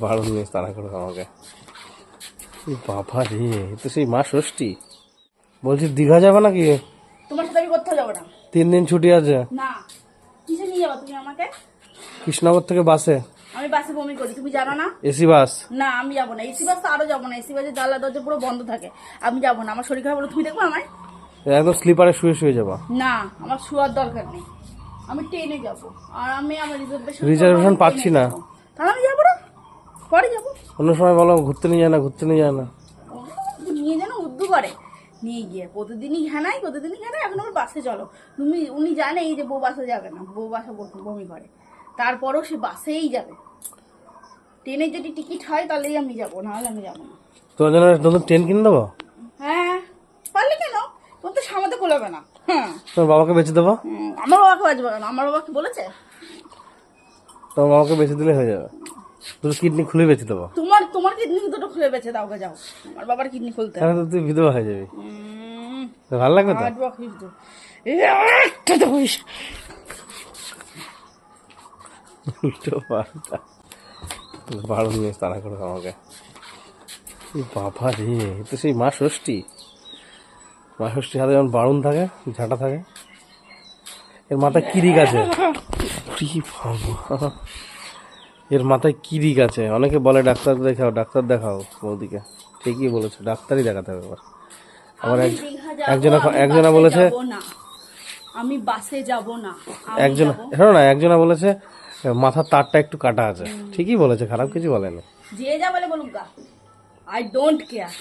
বারো মিনিট তাড়া করে আমাকে। বাবা রে তো সেই মা ষষ্ঠী। বলছি দীঘা যাবে নাকি? তোমার সাথে আমি কোথাও যাব না। তিন দিন ছুটি আছে। না। কিসে নিয়ে যাব তুমি আমাকে? কৃষ্ণনগর থেকে বাসে। আমি বাসে বমি করি তুমি জানো না? AC bus. না আমি যাব না। এসি বাস তো আরও যাব না। এসি বাসে জানলা দরজা পুরো বন্ধ থাকে। আমি যাব না। আমার শরীর খারাপ হলো তুমি দেখব আমায়? একদম স্লিপারে শুয়ে শুয়ে যাবা। না আমার শোয়ার দরকার নেই। আমি ট্রেনে যাব। আর আমি আমার রিজার্ভেশন Reservation পাচ্ছি না। তাহলে আমি যাব পরে যাব। অন্য সময় বলো ঘুরতে নিয়ে যায় না ঘুরতে নিয়ে যায় না। নিয়ে যেন উদ্দু করে। নিয়ে গিয়ে প্রতিদিনই ঘানাই প্রতিদিনই ঘানাই এখন আমার বাসে চলো। তুমি উনি জানেই যে বউ বাসে যাবে না বউ বাসে বমি- করে। তারপরও সে বাসেই যাবে। ট্রেনের যদি টিকিট হয় তাহলেই আমি যাব নাহলে আমি যাব না। তোমার জন্য নতুন ট্রেন কিনে দেবো? হ্যাঁ পারলে কেন? তোর তো সামনে কোলাবে না। হ্যাঁ। তোমার বাবাকে বেঁচে দেবো? আমার বাবাকে বাজবে কেন আমার বাবা কি বলেছে? তোমার বাবাকে বেঁচে দিলে হয়ে যাবে। দুটো কিডনি খুলে বেঁচে দেবো। তোমার তোমার কিডনি দুটো খুলে বেছে দাও গে যাও। আমার বাবার কিডনি খুলতে তাহলে তো তুই বিধবা হয়ে যাবি। উম, তো ভালো লাগবে তো? একটা তো পয়সা উল্টো পাল্টা। বারো মিনিট তাড়া করে আমাকে। বাবা রে এ তো সেই মা ষষ্ঠী। মা ষষ্ঠীর হাতে যেমন বারুণ থাকে ঝাঁটা থাকে এর মাথায় কিরিক আছে। বাবা। এর মাথায় কিরিক আছে? অনেকে বলে ডাক্তার দেখাও ডাক্তার দেখাও। বৌদিকে। ঠিকই বলেছে ডাক্তারই দেখাতে হবে এবার। আবার এক একজনা একজনা বলেছে আমি বাসে যাব না একজন। শোনো না একজনা বলেছে মাথার তারটা একটু কাটা আছে। ঠিকই বলেছে খারাপ কিছু বলেনি। যে যা বলে বলুক গা। আই ডোন্ট কেয়ার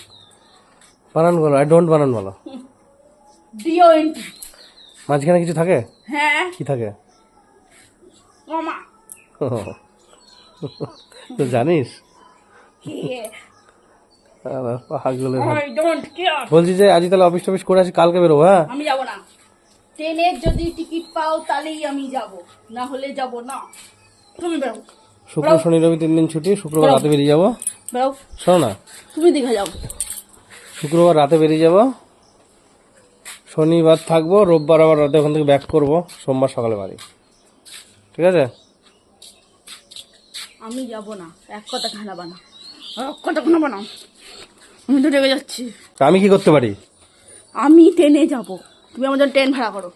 বানান বলো আই ডোন্ট বানান বলো। ডিও এন্টি মাঝখানে কিছু থাকে? হ্যাঁ। কি থাকে? মামা তো জানিস? কেয়ার বলছি যে আজ তাহলে অফিস টফিস করে আসি কালকে বেরোবো হ্যাঁ? আমি যাব না। ট্রেনের যদি টিকিট পাও তাহলেই আমি যাব। না হলে যাব না। তুমি বেরো। শুক্র শনি রবি তিন দিন ছুটি শুক্রবার রাতে বেরিয়ে যাব। শোনো না। তুমি দীঘা যাও। শুক্রবার রাতে বেরিয়ে যাব। শনিবার থাকব রোববার আবার রাতে ওখান থেকে ব্যাক করব সোমবার সকালে বাড়ি। ঠিক আছে? আমি যাব না এক কথা খানাবা না এক কথা খানাবা না আমি তো রেগে যাচ্ছি। তা আমি কি করতে পারি? আমি ট্রেনে যাব। তুমি আমার জন্য ট্রেন ভাড়া করো।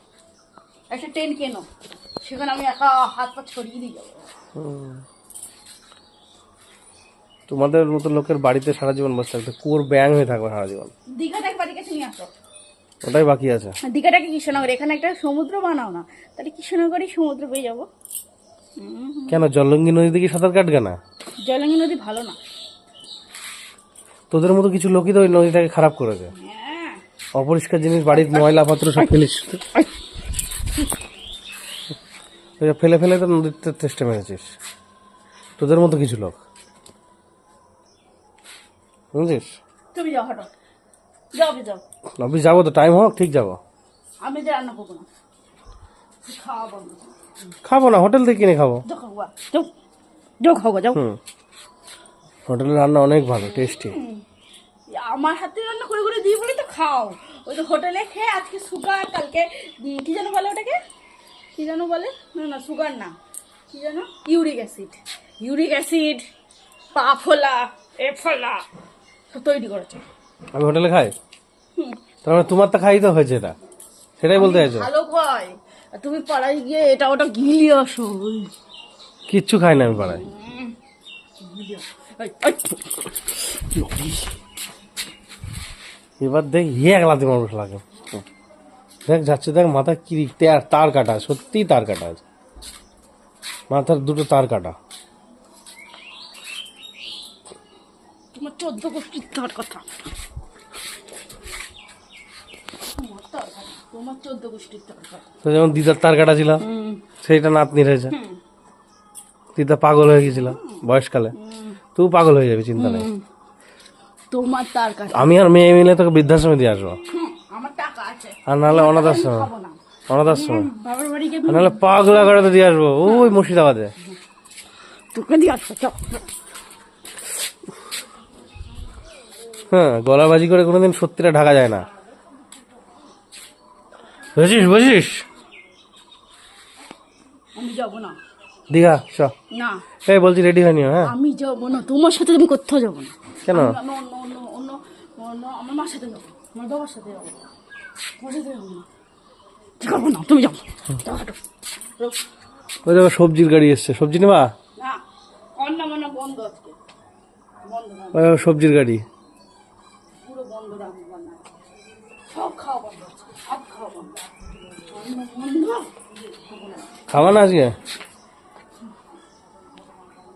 একটা ট্রেন কেনো সেখানে আমি একা হাত পা ছড়িয়ে দিয়ে যাব। তোমাদের মতো লোকের বাড়িতে সারা জীবন বসে থাকতে কোর ব্যাং হয়ে থাকবে সারা জীবন। দীঘাটাকে বাড়ি কাছে নিয়ে আসো। ওটাই বাকি আছে। আর দীঘাটাকে কৃষ্ণনগর। এখানে একটা সমুদ্র বানাও না। তাহলে কৃষ্ণনগরই সমুদ্র পেয়ে যাব। কেন জলঙ্গি নদীতে কি সাঁতার কাটবে না? জয়লঙ্গি নদী ভালো না। তোদের মতো কিছু লোকই তো ওই নদীটাকে খারাপ করেছে। হ্যাঁ। অপরিষ্কার জিনিস বাড়ির ময়লা পত্র সব ফেলিস ফেলে ফেলে তো নদীতে চেষ্টা মেরেছিস। তোদের মতো কিছু লোক। বুঝছিস? তুমি যাও যাও অফিস যাব তো টাইম হোক ঠিক যাব। আমি যে রান্না করব না। খাওয়া বন্ধ। খাব না হোটেল থেকে কিনে খাব। যাও হোটেলের রান্না অনেক ভালো টেস্টি। আমার হাতে রান্না করে করে দিয়ে বলে তো খাও। ওই তো হোটেলে খেয়ে আজকে সুগার কালকে কি যেন বলে ওটাকে? কি যেন বলে? না না সুগার না। কি যেন? Uric acid. ইউরিক অ্যাসিড পা ফোলা এ ফোলা। সব তৈরি করেছে। আমি হোটেলে খাই? তার মানে তোমার তো খাই তো হয়েছে এটা। সেটাই বলতে চাইছো? ভালো আর তুমি পাড়ায় গিয়ে এটা ওটা গিলি আসো। কিচ্ছু খাই না আমি পাড়ায়। এবার দেখ ইয়ে একলাতে মানুষ লাগে। দেখ যাচ্ছে দেখ মাথা কি তার তার কাটা সত্যি তার কাটা আছে। মাথার দুটো তার কাটা। তোমার চোদ্দ গোষ্ঠীর তার কথা তোমার তার কথা, তোমার চোদ্দ গোষ্ঠীর তার তো যেমন দিদার তার কাটা ছিল সেইটা নাতনির হয়েছে। দিদা পাগল হয়ে গেছিল বয়সকালে। তুই পাগল হয়ে যাবি চিন্তা নেই। তোমার তার কাছে। আমি আর মেয়ে মিলে তোকে বৃদ্ধাশ্রমে দিয়ে আসব। আমার টাকা আছে। আর নাহলে অনাথ আশ্রমে। অনাথ আশ্রমে। আর নাহলে পাগলা করে দিয়ে আসব। ওই মুর্শিদাবাদে। তোকে দিয়ে আসব চল। হ্যাঁ গলাবাজি করে কোনোদিন সত্যিটা ঢাকা যায় না। বুঝিস বুঝিস আমি যাব না। দীঘা চ। না। এই বলছি রেডি হয়নি হ্যাঁ? আমি যাব না তোমার সাথে আমি কোথাও যাব না। কেন? আমি অন্য অন্য অন্য অন্য আমার মার সাথে যাব আমার বাবার সাথে যাব। তোমার সাথে যাব না। ঠিক আছে না? তুমি যাও। ওই দেখো সবজির গাড়ি এসছে। সবজি নেবা? না অন্য মানে বন্ধ আজকে। বন্ধ ওই সবজির গাড়ি পুরো বন্ধ রান্না বান্না সব খাওয়া বন্ধ আজকে সব খাওয়া না আজকে?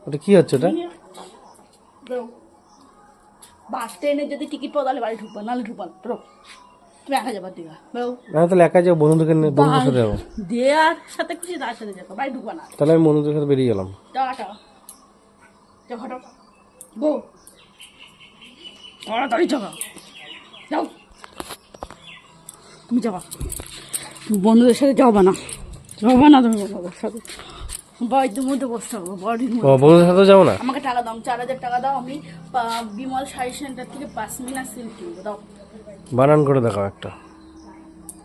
ওটা কি হচ্ছে ওটা? বাস ট্রেনে যদি টিকিট পাও তাহলে বাড়ি ঢুকবা নাহলে ঢুকবা না। বেরো। তুমি একা যাবার দিঘা বেরো না তাহলে একা যাব বন্ধুদেরকে নিয়ে বন্ধুদের সাথে যাব। দেয়ার সাথে খুশি তার সাথে যাব বাড়ি ঢুকবা না। তাহলে আমি বন্ধুদের সাথে বেরিয়ে গেলাম। গো তাড়াতাড়ি যাও। তুমি যাবা। তুমি বন্ধুদের সাথে যাবা না। যাবা না তুমি বন্ধুদের সাথে। বাড়ির মধ্যে বসতে হবে বাড়ির বন্ধুদের সাথে না? আমাকে টাকা দাও চার হাজার টাকা দাও আমি বিমল শাড়ি সেন্টার থেকে সিল্ক কিনবো দাও। বানান করে দেখাও একটা।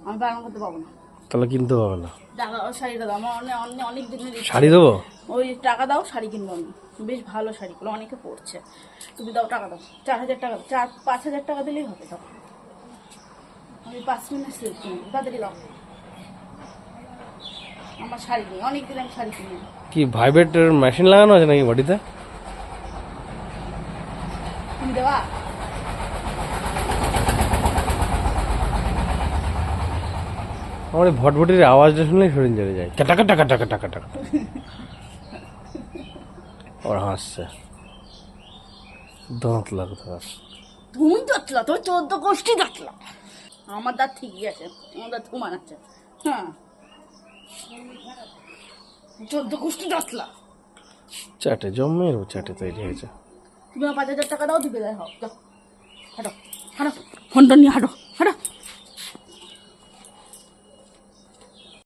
আমি বানানো করতে পারব না। তাহলে কিনতে হবে না। টাকা শাড়িটা দাও। আমার অনেক অনেক অনেক দিনের শাড়ি দেবো? ওই টাকা দাও শাড়ি কিনবো আমি। বেশ ভালো শাড়িগুলো অনেকে পরছে। তুমি দাও টাকা দাও। চার হাজার টাকা চার পাঁচ হাজার টাকা দিলেই হবে দাও। আমি পাঁচ মিনিট সিল্ক কিনবো তাড়াতাড়ি দাও আমার শাড়ি নেই অনেক দিন আমি শাড়ি কিনি। কি ভাইব্রেটের মেশিন লাগানো আছে নাকি বডিতে? তুমি দেওয়া আমার ভটভটির আওয়াজটা শুনলেই শরীর জ্বলে যায়। টাকা টাকা টাকা টাকা টাকা। ওর হাসছে। দাঁত লাগতে তুমি যাচ্ছিলা তোর চোদ্দ গোষ্ঠী যাচ্ছিলা আমার দাঁত ঠিকই আছে আমার দাঁত ঘুমান আছে। হ্যাঁ। চোদ্দ কুষ্টি দশলা চাটে জমের চাটে তৈরি হয়েছে। তুমি আমার পাঁচ হাজার টাকা দাও দিবে হাঁটো হাঁটো ফোনটা নিয়ে হাঁটো।